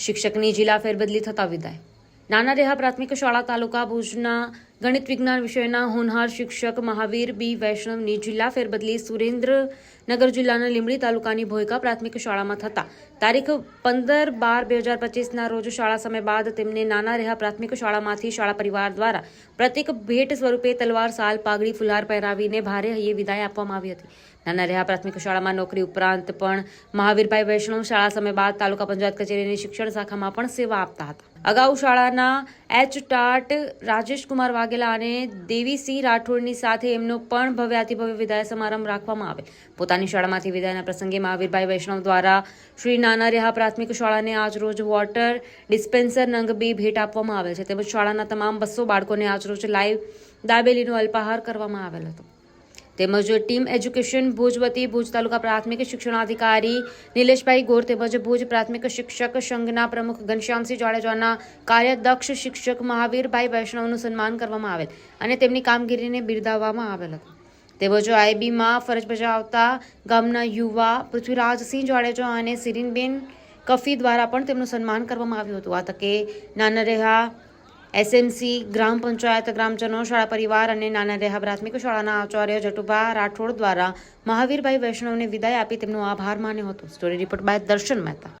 શિક્ષકની જિલ્લા ફેરબદલી થતા વિદાય. નાના રેહા પ્રાથમિક શાળા તાલુકા ભુજના ગણિત વિજ્ઞાન વિષયના હોનહાર શિક્ષક મહાવીર બી વૈષ્ણવની જિલ્લા ફેરબદલી સુરેન્દ્રનગર જિલ્લાના લીંબડી તાલુકાની ભોયકા પ્રાથમિક શાળામાં થતા. તારીખ પંદર બાર બે હજાર પચીસના રોજ શાળા સમય બાદ તેમને નાના રહ્યા પ્રાથમિક શાળામાંથી શાળા પરિવાર દ્વારા પ્રતિક ભેટ સ્વરૂપે તલવાર, સાલ, પાઘડી ફુલહાર પહેરાવીને ભારે હૈયે વિદાય આપવામાં આવી હતી. નાના રહ્યા પ્રાથમિક શાળામાં નોકરી ઉપરાંત પણ મહાવીરભાઈ વૈષ્ણવ શાળા સમય બાદ તાલુકા પંચાયત કચેરીની શિક્ષણ શાખામાં પણ સેવા આપતા હતા. અગાઉ શાળાના એચ. ટાટ. રાજેશ કુમાર વાઘેલા અને દેવીસિંહ રાઠોડની સાથે એમનો પણ ભવ્યાતિભવ્ય વિદાય સમારંભ રાખવામાં આવેલ. પોતાની શાળામાંથી વિદાયના પ્રસંગે મહાવીરભાઈ વૈષ્ણવ દ્વારા શ્રી નાના રેહા પ્રાથમિક શાળાને આજરોજ વોટર ડિસ્પેન્સર નંગ બે ભેટ આપવામાં આવેલ છે. તેમજ શાળાના તમામ બસો બાળકોને આજરોજ લાઈવ દાબેલીનો અલ્પાહાર કરવામાં આવેલ હતો. તેમજ ટીમ એજ્યુકેશન ભુજ વતી ભુજ તાલુકા પ્રાથમિક શિક્ષણાધિકારી નિલેશભાઈ ગોર તેમજ ભુજ પ્રાથમિક શિક્ષક સંઘના પ્રમુખ ઘનશ્યામસિંહ જાડેજાના કાર્યદક્ષ શિક્ષક મહાવીરભાઈ વૈષ્ણવનું સન્માન કરવામાં આવેલ અને તેમની કામગીરીને બિરદાવવામાં આવેલ હતું. તેમજ આઈબીમાં ફરજ બજાવતા ગામના યુવા પૃથ્વીરાજસિંહ જાડેજા અને સિરીનબેન કફી દ્વારા પણ તેમનું સન્માન કરવામાં આવ્યું હતું. આ તકે નાના રેહા એસએમસી ગ્રામ પંચાયત ગ્રામજનો, શાળા પરિવાર અને નાના રેહા પ્રાથમિક શાળાના આચાર્ય જટુભા રાઠોડ દ્વારા મહાવીરભાઈ વૈષ્ણવને વિદાય આપી તેમનો આભાર માન્યો હતો. સ્ટોરી રિપોર્ટ બાય દર્શન મહેતા.